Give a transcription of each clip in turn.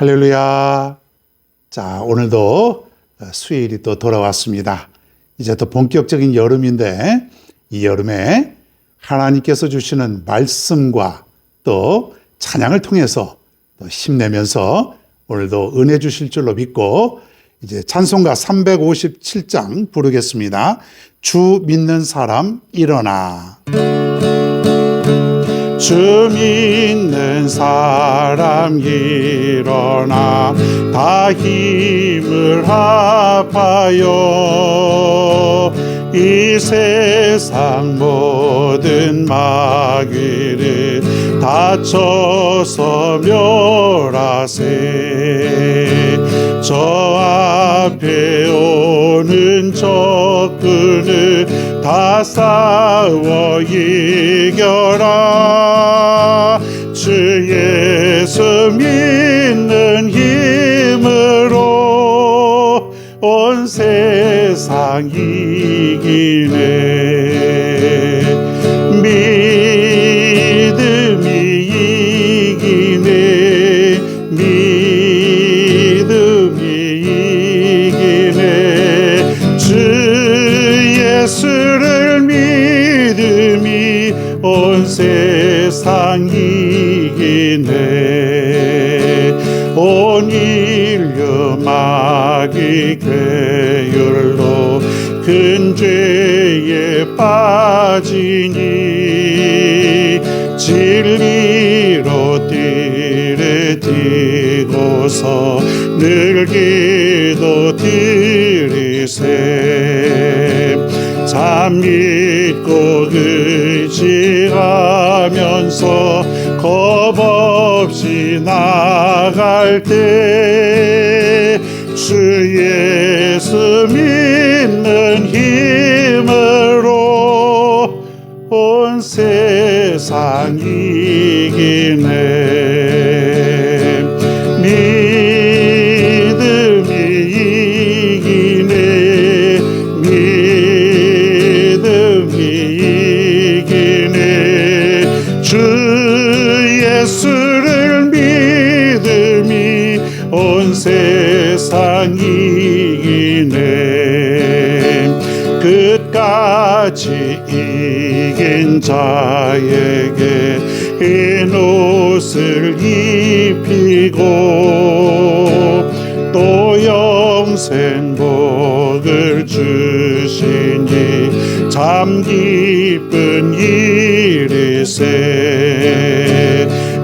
할렐루야. 자, 오늘도 수요일이 또 돌아왔습니다. 이제 또 본격적인 여름인데 이 여름에 하나님께서 주시는 말씀과 또 찬양을 통해서 또 힘내면서 오늘도 은혜 주실 줄로 믿고 이제 찬송가 357장 부르겠습니다. 주 믿는 사람 일어나. 주 믿는 사람 일어나 다 힘을 합하여 이 세상 모든 마귀를 다쳐서 멸하세. 저 앞에 오는 적군을 다 싸워 이겨라. 주 예수 믿는 힘으로 온 세상 이기네. 믿음이 이기네. 믿음이 이기네. 주 예수를 믿음이 온 세상 이 온 인류 마귀 괴율로 큰 죄에 빠지니 진리로 띠를 띠고서 늘 기도 드리세. 참 믿고 의지하면서 겁없이 나갈 때 주 예수 믿는 힘으로 온 세상 이기네 자에게 흰 옷을 입히고 또 영생 복을 주시니 참 기쁜 일이세.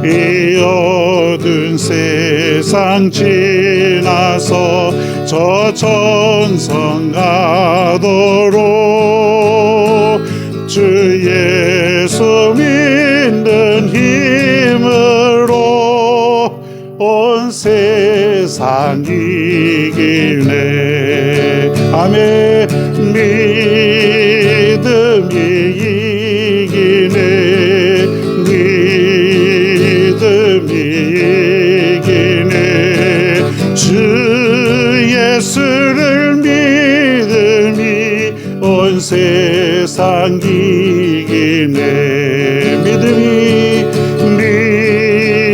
이 어두운 세상 지나서 저 천성 가도록 주 예수 믿는 힘으로 온 세상 이기네. 아멘. 믿음이 이기네. 믿음이 이기네. 주 예수 상 이기네. 믿음이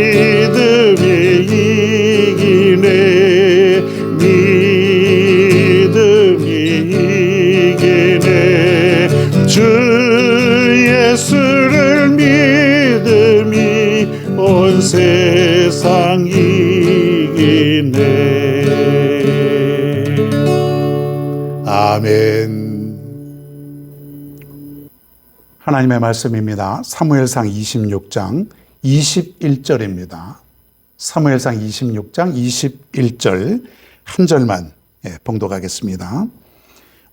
믿음이 이기네. 믿음이 이기네. 주 예수를 믿음이 온 세상 이기네. 아멘 하나님의 말씀입니다. 사무엘상 26장 21절입니다. 사무엘상 26장 21절 한 절만 예, 봉독하겠습니다.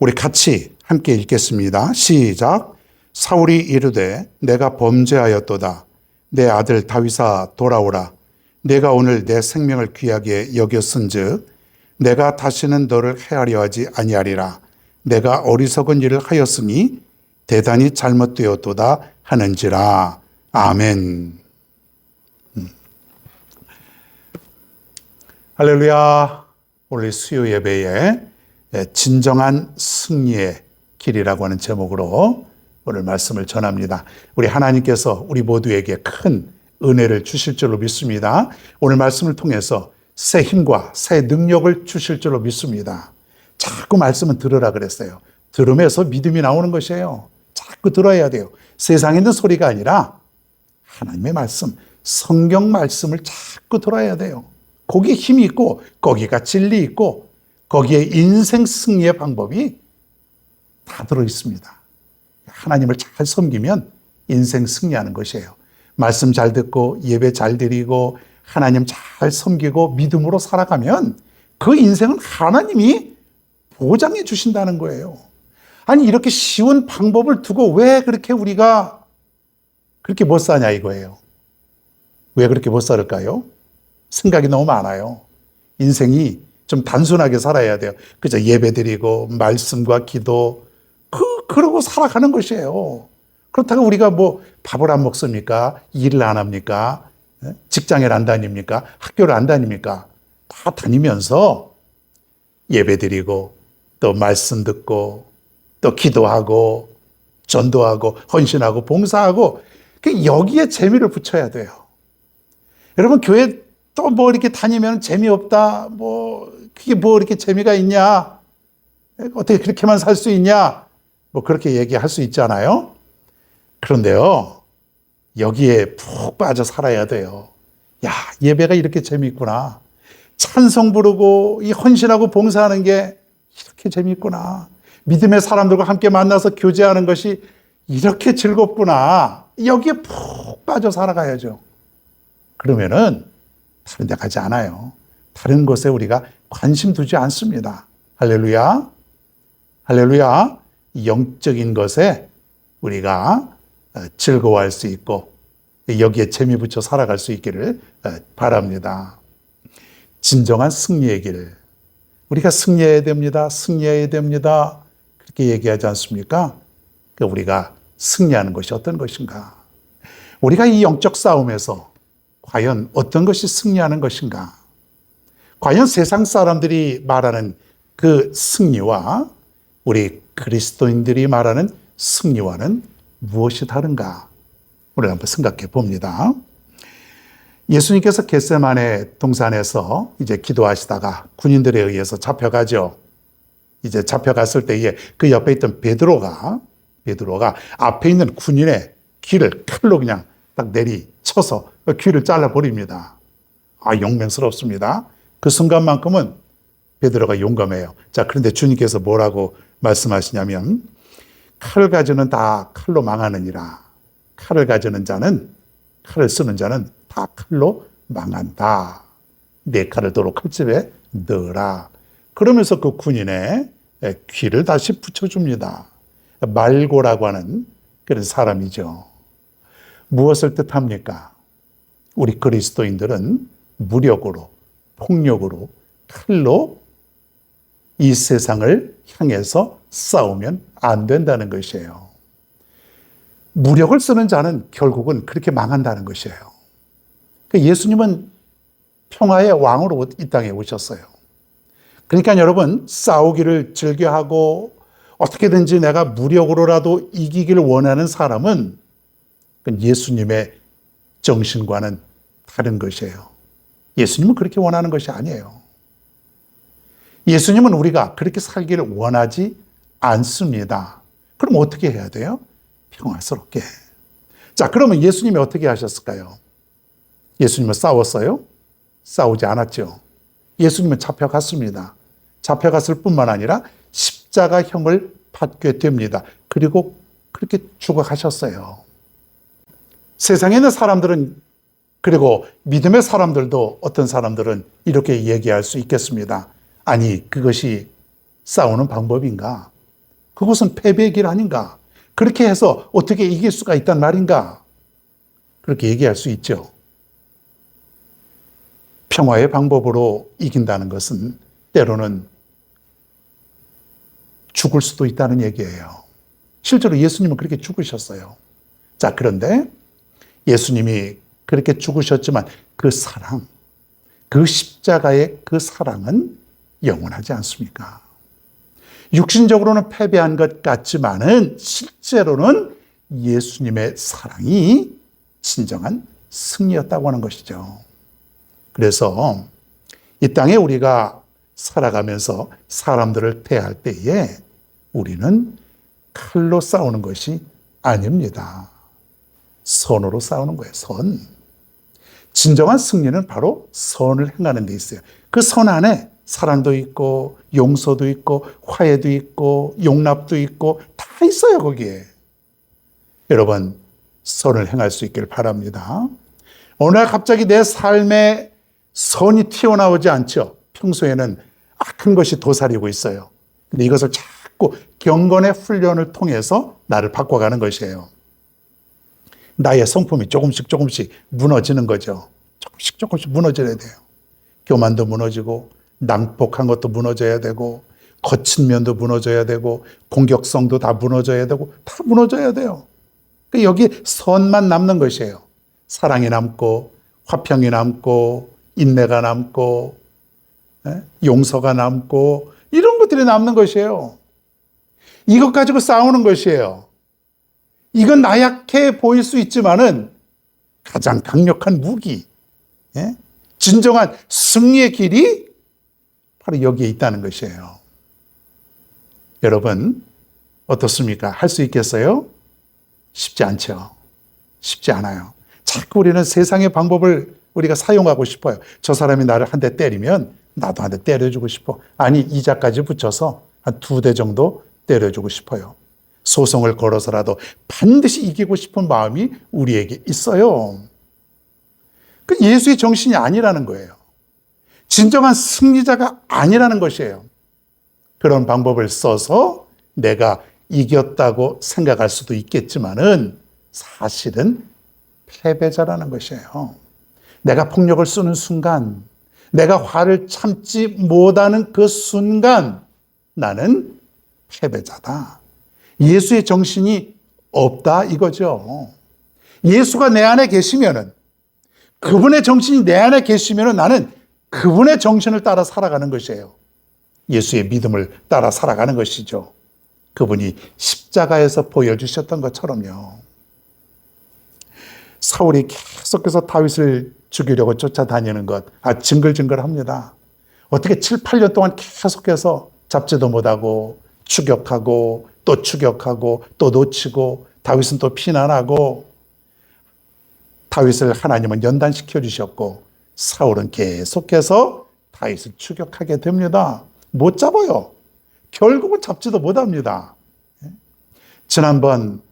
우리 같이 함께 읽겠습니다. 시작. 사울이 이르되 내가 범죄하였도다. 내 아들 다윗아 돌아오라. 내가 오늘 내 생명을 귀하게 여겼은즉 내가 다시는 너를 해하려 하지 아니하리라. 내가 어리석은 일을 하였으니 대단히 잘못되었도다 하는지라. 아멘. 음. 할렐루야. 오늘 수요 예배에 진정한 승리의 길이라고 하는 제목으로 오늘 말씀을 전합니다. 우리 하나님께서 우리 모두에게 큰 은혜를 주실 줄로 믿습니다. 오늘 말씀을 통해서 새 힘과 새 능력을 주실 줄로 믿습니다. 자꾸 말씀은 들으라 그랬어요. 들으면서 믿음이 나오는 것이에요. 자꾸 들어야 돼요. 세상에 있는 소리가 아니라 하나님의 말씀, 성경 말씀을 자꾸 들어야 돼요. 거기에 힘이 있고, 거기가 진리 있고, 거기에 인생 승리의 방법이 다 들어 있습니다. 하나님을 잘 섬기면 인생 승리하는 것이에요. 말씀 잘 듣고, 예배 잘 드리고, 하나님 잘 섬기고, 믿음으로 살아가면 그 인생은 하나님이 보장해 주신다는 거예요. 아니, 이렇게 쉬운 방법을 두고 왜 그렇게 우리가 그렇게 못 사냐 이거예요. 왜 그렇게 못 살을까요? 생각이 너무 많아요. 인생이 좀 단순하게 살아야 돼요. 그죠? 예배 드리고, 말씀과 기도, 그, 그러고 살아가는 것이에요. 그렇다고 우리가 뭐 밥을 안 먹습니까? 일을 안 합니까? 예? 직장을 안 다닙니까? 학교를 안 다닙니까? 다 다니면서 예배 드리고, 또 말씀 듣고, 또 기도하고, 전도하고, 헌신하고, 봉사하고, 그 여기에 재미를 붙여야 돼요. 여러분, 교회 또 뭐 이렇게 다니면 재미없다, 뭐, 그게 뭐 이렇게 재미가 있냐? 어떻게 그렇게만 살 수 있냐? 뭐 그렇게 얘기할 수 있잖아요. 그런데요, 여기에 푹 빠져 살아야 돼요. 야, 예배가 이렇게 재미있구나. 찬송 부르고 이 헌신하고 봉사하는 게 이렇게 재미있구나. 믿음의 사람들과 함께 만나서 교제하는 것이 이렇게 즐겁구나. 여기에 푹 빠져 살아가야죠. 그러면은 다른 데 가지 않아요. 다른 것에 우리가 관심 두지 않습니다. 할렐루야. 할렐루야. 영적인 것에 우리가 어, 즐거워할 수 있고 여기에 재미 붙여 살아갈 수 있기를 어, 바랍니다. 진정한 승리의 길. 우리가 승리해야 됩니다. 승리해야 됩니다. 그렇게 얘기하지 않습니까? 그 우리가 승리하는 것이 어떤 것인가? 우리가 이 영적 싸움에서 과연 어떤 것이 승리하는 것인가? 과연 세상 사람들이 말하는 그 승리와 우리 그리스도인들이 말하는 승리와는 무엇이 다른가? 우리 한번 생각해 봅니다. 예수님께서 겟세만의 동산에서 이제 기도하시다가 군인들에 의해서 잡혀가죠. 이제 잡혀갔을 때에 그 옆에 있던 베드로가 베드로가 앞에 있는 군인의 귀를 칼로 그냥 딱 내리쳐서 그 귀를 잘라 버립니다. 아 용맹스럽습니다. 그 순간만큼은 베드로가 용감해요. 자 그런데 주님께서 뭐라고 말씀하시냐면 칼을 가지는 다 칼로 망하느니라. 칼을 가지는 자는 칼을 쓰는 자는 다 칼로 망한다. 내 칼을 도로 칼집에 넣어라. 그러면서 그 군인의 귀를 다시 붙여줍니다. 말고라고 하는 그런 사람이죠. 무엇을 뜻합니까? 우리 그리스도인들은 무력으로, 폭력으로, 칼로 이 세상을 향해서 싸우면 안 된다는 것이에요. 무력을 쓰는 자는 결국은 그렇게 망한다는 것이에요. 그 예수님은 평화의 왕으로 이 땅에 오셨어요. 그러니까 여러분, 싸우기를 즐겨하고 어떻게든지 내가 무력으로라도 이기기를 원하는 사람은 예수님의 정신과는 다른 것이에요. 예수님은 그렇게 원하는 것이 아니에요. 예수님은 우리가 그렇게 살기를 원하지 않습니다. 그럼 어떻게 해야 돼요? 평화스럽게. 자, 그러면 예수님이 어떻게 하셨을까요? 예수님은 싸웠어요? 싸우지 않았죠. 예수님은 잡혀갔습니다. 잡혀갔을 뿐만 아니라 십자가형을 받게 됩니다. 그리고 그렇게 죽어가셨어요. 세상에 있는 사람들은 그리고 믿음의 사람들도 어떤 사람들은 이렇게 얘기할 수 있겠습니다. 아니, 그것이 싸우는 방법인가? 그것은 패배의 길 아닌가? 그렇게 해서 어떻게 이길 수가 있단 말인가? 그렇게 얘기할 수 있죠. 평화의 방법으로 이긴다는 것은 때로는 죽을 수도 있다는 얘기예요. 실제로 예수님은 그렇게 죽으셨어요. 자, 그런데 예수님이 그렇게 죽으셨지만 그 사랑, 그 십자가의 그 사랑은 영원하지 않습니까? 육신적으로는 패배한 것 같지만은 실제로는 예수님의 사랑이 진정한 승리였다고 하는 것이죠. 그래서 이 땅에 우리가 살아가면서 사람들을 대할 때에 우리는 칼로 싸우는 것이 아닙니다. 선으로 싸우는 거예요, 선. 진정한 승리는 바로 선을 행하는 데 있어요. 그 선 안에 사랑도 있고, 용서도 있고, 화해도 있고, 용납도 있고, 다 있어요, 거기에. 여러분, 선을 행할 수 있기를 바랍니다. 어느 날 갑자기 내 삶에 선이 튀어나오지 않죠. 평소에는 악한 것이 도사리고 있어요. 근데 이것을 자꾸 경건의 훈련을 통해서 나를 바꿔가는 것이에요. 나의 성품이 조금씩 조금씩 무너지는 거죠. 조금씩 조금씩 무너져야 돼요. 교만도 무너지고, 낭폭한 것도 무너져야 되고, 거친 면도 무너져야 되고, 공격성도 다 무너져야 되고, 다 무너져야 돼요. 그 여기 선만 남는 것이에요. 사랑이 남고, 화평이 남고, 인내가 남고, 예? 용서가 남고, 이런 것들이 남는 것이에요. 이것 가지고 싸우는 것이에요. 이건 나약해 보일 수 있지만은 가장 강력한 무기, 예? 진정한 승리의 길이 바로 여기에 있다는 것이에요. 여러분, 어떻습니까? 할 수 있겠어요? 쉽지 않죠. 쉽지 않아요. 자꾸 우리는 세상의 방법을 우리가 사용하고 싶어요. 저 사람이 나를 한 대 때리면 나도 한 대 때려주고 싶어. 아니, 이자까지 붙여서 한 두 대 정도 때려주고 싶어요. 소송을 걸어서라도 반드시 이기고 싶은 마음이 우리에게 있어요. 그 예수의 정신이 아니라는 거예요. 진정한 승리자가 아니라는 것이에요. 그런 방법을 써서 내가 이겼다고 생각할 수도 있겠지만은 사실은 패배자라는 것이에요. 내가 폭력을 쓰는 순간, 내가 화를 참지 못하는 그 순간 나는 패배자다. 예수의 정신이 없다 이거죠. 예수가 내 안에 계시면은 그분의 정신이 내 안에 계시면은 나는 그분의 정신을 따라 살아가는 것이에요. 예수의 믿음을 따라 살아가는 것이죠. 그분이 십자가에서 보여주셨던 것처럼요. 사울이 계속해서 다윗을 죽이려고 쫓아다니는 것, 아, 징글징글 합니다. 어떻게 7, 8년 동안 계속해서 잡지도 못하고, 추격하고, 또 추격하고, 또 놓치고, 다윗은 또 피난하고, 다윗을 하나님은 연단시켜 주셨고, 사울은 계속해서 다윗을 추격하게 됩니다. 못 잡아요. 결국은 잡지도 못합니다. 지난번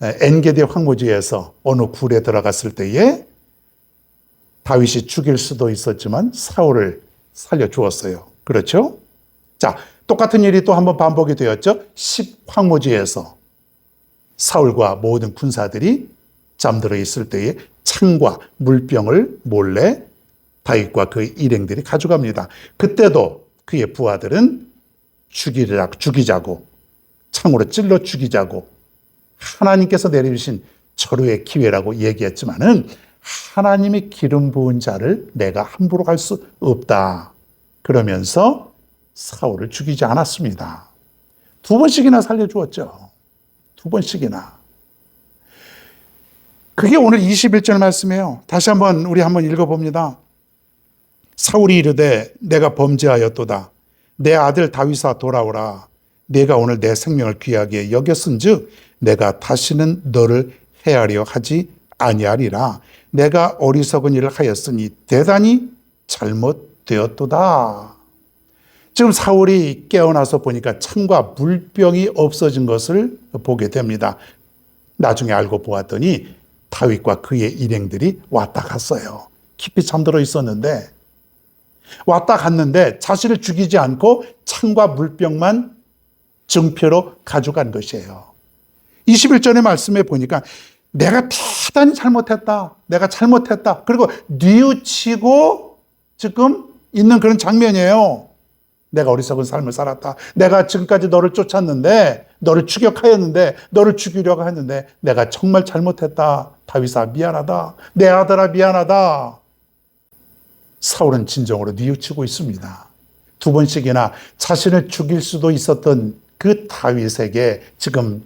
엔게디 황무지에서 어느 굴에 들어갔을 때에 다윗이 죽일 수도 있었지만 사울을 살려 주었어요. 그렇죠? 자, 똑같은 일이 또 한번 반복이 되었죠. 10황무지에서 사울과 모든 군사들이 잠들어 있을 때에 창과 물병을 몰래 다윗과 그 일행들이 가져갑니다. 그때도 그의 부하들은 죽이라, 죽이자고, 창으로 찔러 죽이자고, 하나님께서 내려주신 절호의 기회라고 얘기했지만은 하나님이 기름 부은 자를 내가 함부로 갈 수 없다. 그러면서 사울을 죽이지 않았습니다. 두 번씩이나 살려주었죠. 두 번씩이나. 그게 오늘 21절 말씀이에요. 다시 한번 우리 한번 읽어봅니다. 사울이 이르되 내가 범죄하였도다. 내 아들 다윗아 돌아오라. 내가 오늘 내 생명을 귀하게 여겼은즉 내가 다시는 너를 해하려 하지 아니하리라. 내가 어리석은 일을 하였으니 대단히 잘못되었도다. 지금 사울이 깨어나서 보니까 창과 물병이 없어진 것을 보게 됩니다. 나중에 알고 보았더니 다윗과 그의 일행들이 왔다 갔어요. 깊이 잠들어 있었는데 왔다 갔는데 자신을 죽이지 않고 창과 물병만 증표로 가져간 것이에요. 21절의 말씀에 보니까 내가 대단히 잘못했다. 내가 잘못했다. 그리고 뉘우치고 지금 있는 그런 장면이에요. 내가 어리석은 삶을 살았다. 내가 지금까지 너를 쫓았는데, 너를 추격하였는데, 너를 죽이려고 했는데, 내가 정말 잘못했다. 다윗아, 미안하다. 내 아들아, 미안하다. 사울은 진정으로 뉘우치고 있습니다. 두 번씩이나 자신을 죽일 수도 있었던 그 다윗에게 지금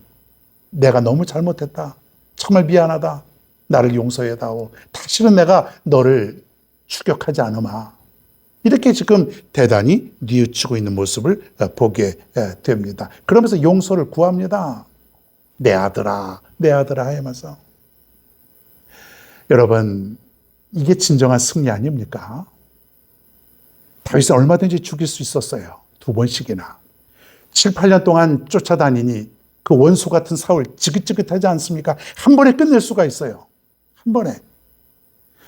내가 너무 잘못했다. 정말 미안하다. 나를 용서해 다오. 다시는 내가 너를 추격하지 않으마. 이렇게 지금 대단히 뉘우치고 있는 모습을 어, 보게 에, 됩니다. 그러면서 용서를 구합니다. 내 아들아, 내 아들아 하면서. 여러분, 이게 진정한 승리 아닙니까? 다윗은 얼마든지 죽일 수 있었어요. 두 번씩이나. 7, 8년 동안 쫓아다니니 그 원수 같은 사울 지긋지긋하지 않습니까? 한 번에 끝낼 수가 있어요. 한 번에.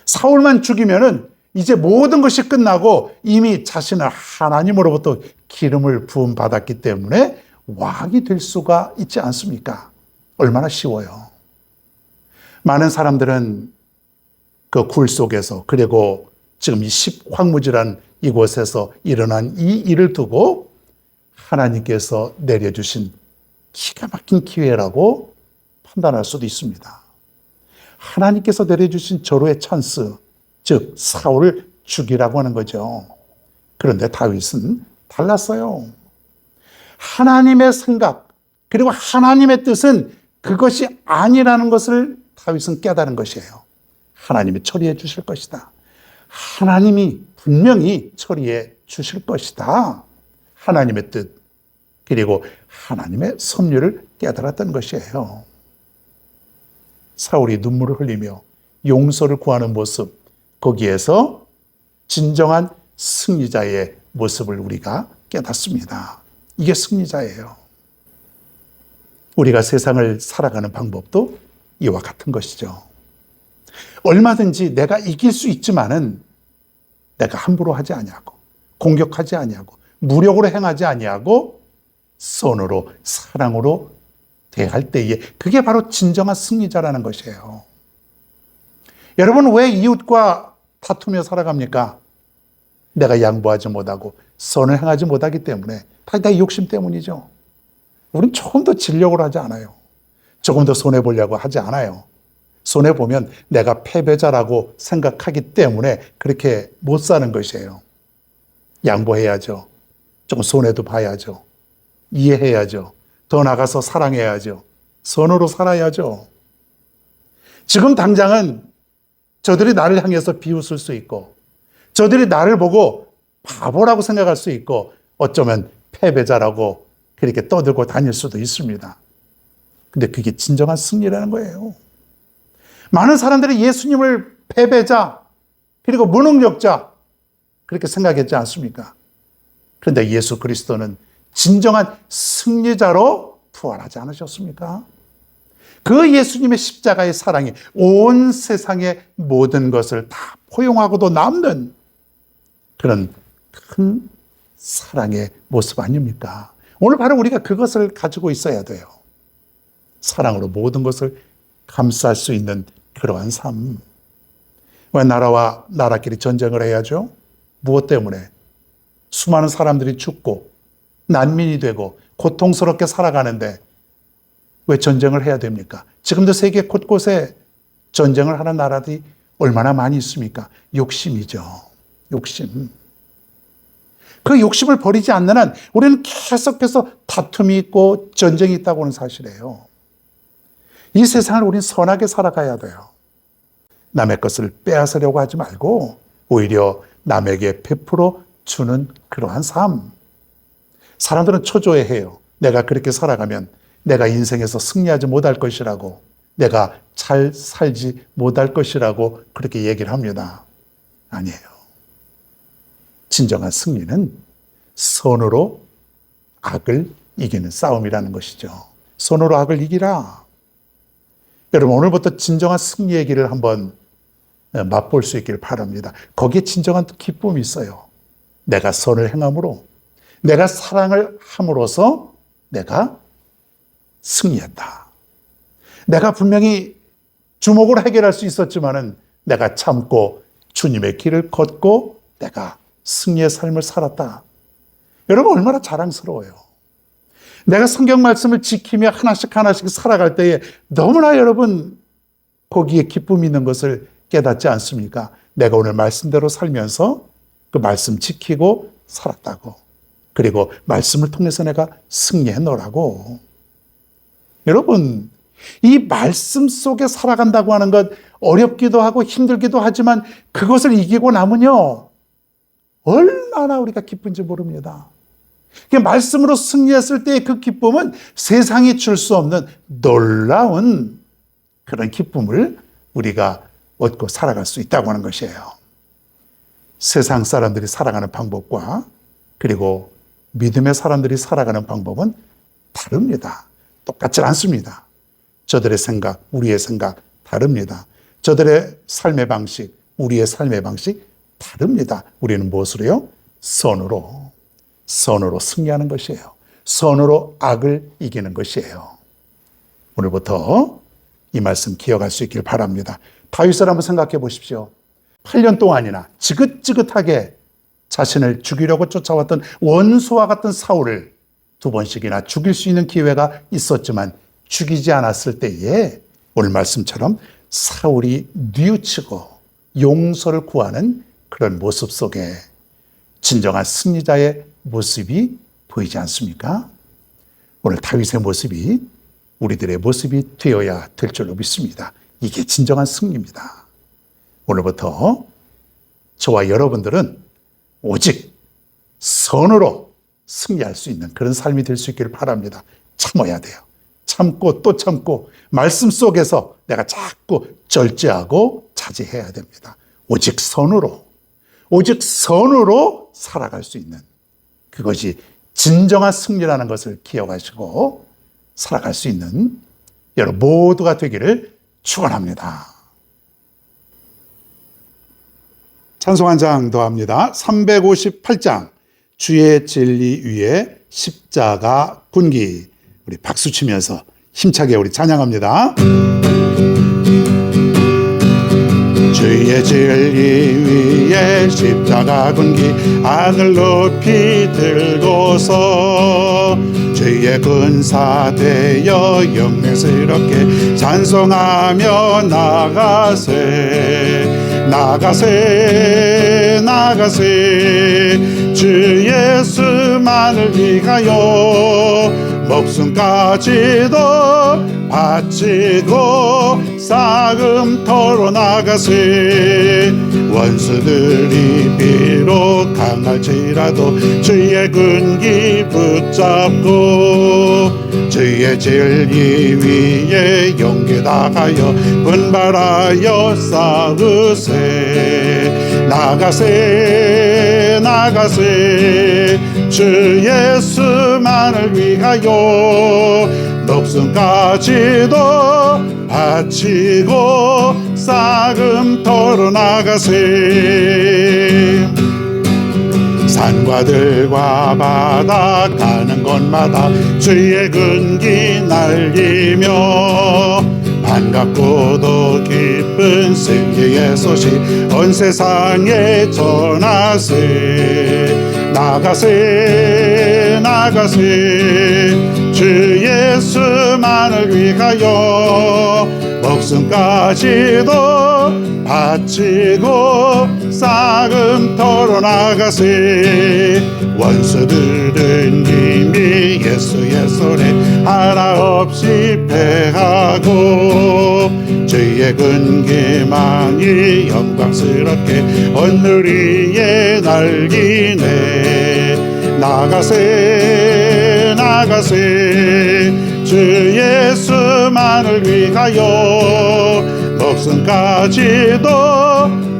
사울만 죽이면은 이제 모든 것이 끝나고 이미 자신을 하나님으로부터 기름을 부음 받았기 때문에 왕이 될 수가 있지 않습니까? 얼마나 쉬워요. 많은 사람들은 그 굴 속에서 그리고 지금 이 십황무지란 이곳에서 일어난 이 일을 두고 하나님께서 내려주신 기가 막힌 기회라고 판단할 수도 있습니다. 하나님께서 내려주신 절호의 찬스, 즉 사울을 죽이라고 하는 거죠. 그런데 다윗은 달랐어요. 하나님의 생각 그리고 하나님의 뜻은 그것이 아니라는 것을 다윗은 깨달은 것이에요. 하나님이 처리해 주실 것이다. 하나님이 분명히 처리해 주실 것이다. 하나님의 뜻 그리고 하나님의 섭리를 깨달았던 것이에요. 사울이 눈물을 흘리며 용서를 구하는 모습, 거기에서 진정한 승리자의 모습을 우리가 깨닫습니다. 이게 승리자예요. 우리가 세상을 살아가는 방법도 이와 같은 것이죠. 얼마든지 내가 이길 수 있지만은 내가 함부로 하지 아니하고 공격하지 아니하고 무력으로 행하지 아니하고 선으로 사랑으로 대할 때에 그게 바로 진정한 승리자라는 것이에요. 여러분 왜 이웃과 다투며 살아갑니까? 내가 양보하지 못하고 선을 행하지 못하기 때문에 다, 다 욕심 때문이죠. 우리는 조금 더 진력을 하지 않아요. 조금 더 손해 보려고 하지 않아요. 손해 보면 내가 패배자라고 생각하기 때문에 그렇게 못 사는 것이에요. 양보해야죠. 조금 손해도 봐야죠. 이해해야죠. 더 나가서 사랑해야죠. 선으로 살아야죠. 지금 당장은 저들이 나를 향해서 비웃을 수 있고, 저들이 나를 보고 바보라고 생각할 수 있고, 어쩌면 패배자라고 그렇게 떠들고 다닐 수도 있습니다. 근데 그게 진정한 승리라는 거예요. 많은 사람들이 예수님을 패배자, 그리고 무능력자, 그렇게 생각했지 않습니까? 그런데 예수 그리스도는 진정한 승리자로 부활하지 않으셨습니까? 그 예수님의 십자가의 사랑이 온 세상의 모든 것을 다 포용하고도 남는 그런 큰 사랑의 모습 아닙니까? 오늘 바로 우리가 그것을 가지고 있어야 돼요. 사랑으로 모든 것을 감쌀 수 있는 그러한 삶. 왜 나라와 나라끼리 전쟁을 해야죠? 무엇 때문에? 수많은 사람들이 죽고 난민이 되고 고통스럽게 살아가는데 왜 전쟁을 해야 됩니까? 지금도 세계 곳곳에 전쟁을 하는 나라들이 얼마나 많이 있습니까? 욕심이죠. 욕심. 그 욕심을 버리지 않는 한 우리는 계속해서 다툼이 있고 전쟁이 있다고 하는 사실이에요. 이 세상을 우리는 선하게 살아가야 돼요. 남의 것을 빼앗으려고 하지 말고 오히려 남에게 베풀어 주는 그러한 삶. 사람들은 초조해해요. 내가 그렇게 살아가면 내가 인생에서 승리하지 못할 것이라고, 내가 잘 살지 못할 것이라고 그렇게 얘기를 합니다. 아니에요. 진정한 승리는 선으로 악을 이기는 싸움이라는 것이죠. 선으로 악을 이기라. 여러분, 오늘부터 진정한 승리의 길을 한번 맛볼 수 있기를 바랍니다. 거기에 진정한 기쁨이 있어요. 내가 선을 행함으로 내가 사랑을 함으로써 내가 승리했다. 내가 분명히 주먹으로 해결할 수 있었지만은 내가 참고 주님의 길을 걷고 내가 승리의 삶을 살았다. 여러분 얼마나 자랑스러워요. 내가 성경 말씀을 지키며 하나씩 하나씩 살아갈 때에 너무나 여러분 거기에 기쁨이 있는 것을 깨닫지 않습니까? 내가 오늘 말씀대로 살면서 그 말씀 지키고 살았다고. 그리고 말씀을 통해서 내가 승리해 놓으라고. 여러분, 이 말씀 속에 살아간다고 하는 것 어렵기도 하고 힘들기도 하지만 그것을 이기고 나면요. 얼마나 우리가 기쁜지 모릅니다. 그 말씀으로 승리했을 때의 그 기쁨은 세상이 줄 수 없는 놀라운 그런 기쁨을 우리가 얻고 살아갈 수 있다고 하는 것이에요. 세상 사람들이 살아가는 방법과 그리고 믿음의 사람들이 살아가는 방법은 다릅니다. 똑같지 않습니다. 저들의 생각, 우리의 생각 다릅니다. 저들의 삶의 방식, 우리의 삶의 방식 다릅니다. 우리는 무엇으로요? 선으로. 선으로 승리하는 것이에요. 선으로 악을 이기는 것이에요. 오늘부터 이 말씀 기억할 수 있길 바랍니다. 다윗을 한번 생각해 보십시오. 8년 동안이나 지긋지긋하게 자신을 죽이려고 쫓아왔던 원수와 같은 사울을 두 번씩이나 죽일 수 있는 기회가 있었지만 죽이지 않았을 때에 오늘 말씀처럼 사울이 뉘우치고 용서를 구하는 그런 모습 속에 진정한 승리자의 모습이 보이지 않습니까? 오늘 다윗의 모습이 우리들의 모습이 되어야 될 줄로 믿습니다. 이게 진정한 승리입니다. 오늘부터 저와 여러분들은 오직 선으로 승리할 수 있는 그런 삶이 될 수 있기를 바랍니다. 참아야 돼요. 참고 또 참고 말씀 속에서 내가 자꾸 절제하고 자제해야 됩니다. 오직 선으로 오직 선으로 살아갈 수 있는 그것이 진정한 승리라는 것을 기억하시고 살아갈 수 있는 여러분 모두가 되기를 축원합니다. 찬송 한 장 더 합니다. 358장 주의 진리 위에 십자가 군기 우리 박수 치면서 힘차게 우리 찬양합니다. 주의 진리 위에 십자가 군기 하늘 높이 들고서 주의 군사 되어 영맹스럽게 찬송하며 나가세 나가세 나가세. 주 예수만을 위하여 목숨까지도 바치고 싸금터로 나가세. 원수들이 비록 강할지라도 주의 군기 붙잡고 주의 진리 위에 용기 다하여 분발하여 싸우세. 나가세 나가세. 주 예수만을 위하여 목숨까지도 바치고 싸금터로 나가세. 산과 들과 바다 곳마다 주의 근기 날리며 반갑고도 기쁜 승리의 소식 온 세상에 전하세. 나가세 나가세. 주 예수만을 위하여 목숨까지도 바치고 싸금터로 나가세 원수들은 이미 예수의 손에 하나 없이 패하고 주의 근기망이 영광스럽게 위에 날기네. 나가세 나가세. 주 예수만을 위하여 목숨까지도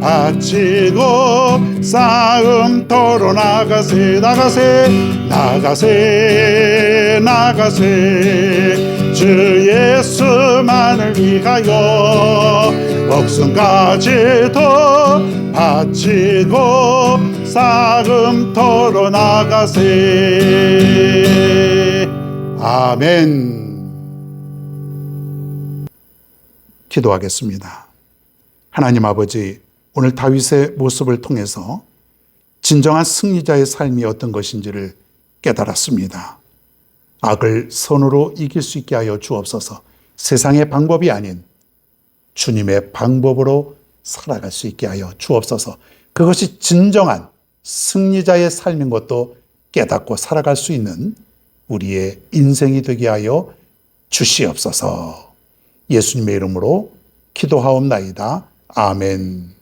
바치고 싸움 터로 나가세 나가세 나가세 나가세. 주 예수만을 위하여 목숨까지도 바치고 싸움 터로 나가세. 아멘. 기도하겠습니다. 하나님 아버지, 오늘 다윗의 모습을 통해서 진정한 승리자의 삶이 어떤 것인지를 깨달았습니다. 악을 선으로 이길 수 있게 하여 주옵소서 세상의 방법이 아닌 주님의 방법으로 살아갈 수 있게 하여 주옵소서 그것이 진정한 승리자의 삶인 것도 깨닫고 살아갈 수 있는 우리의 인생이 되게 하여 주시옵소서 예수님의 이름으로 기도하옵나이다. 아멘.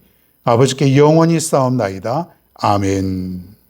아버지께 영원히 싸움나이다. 아멘.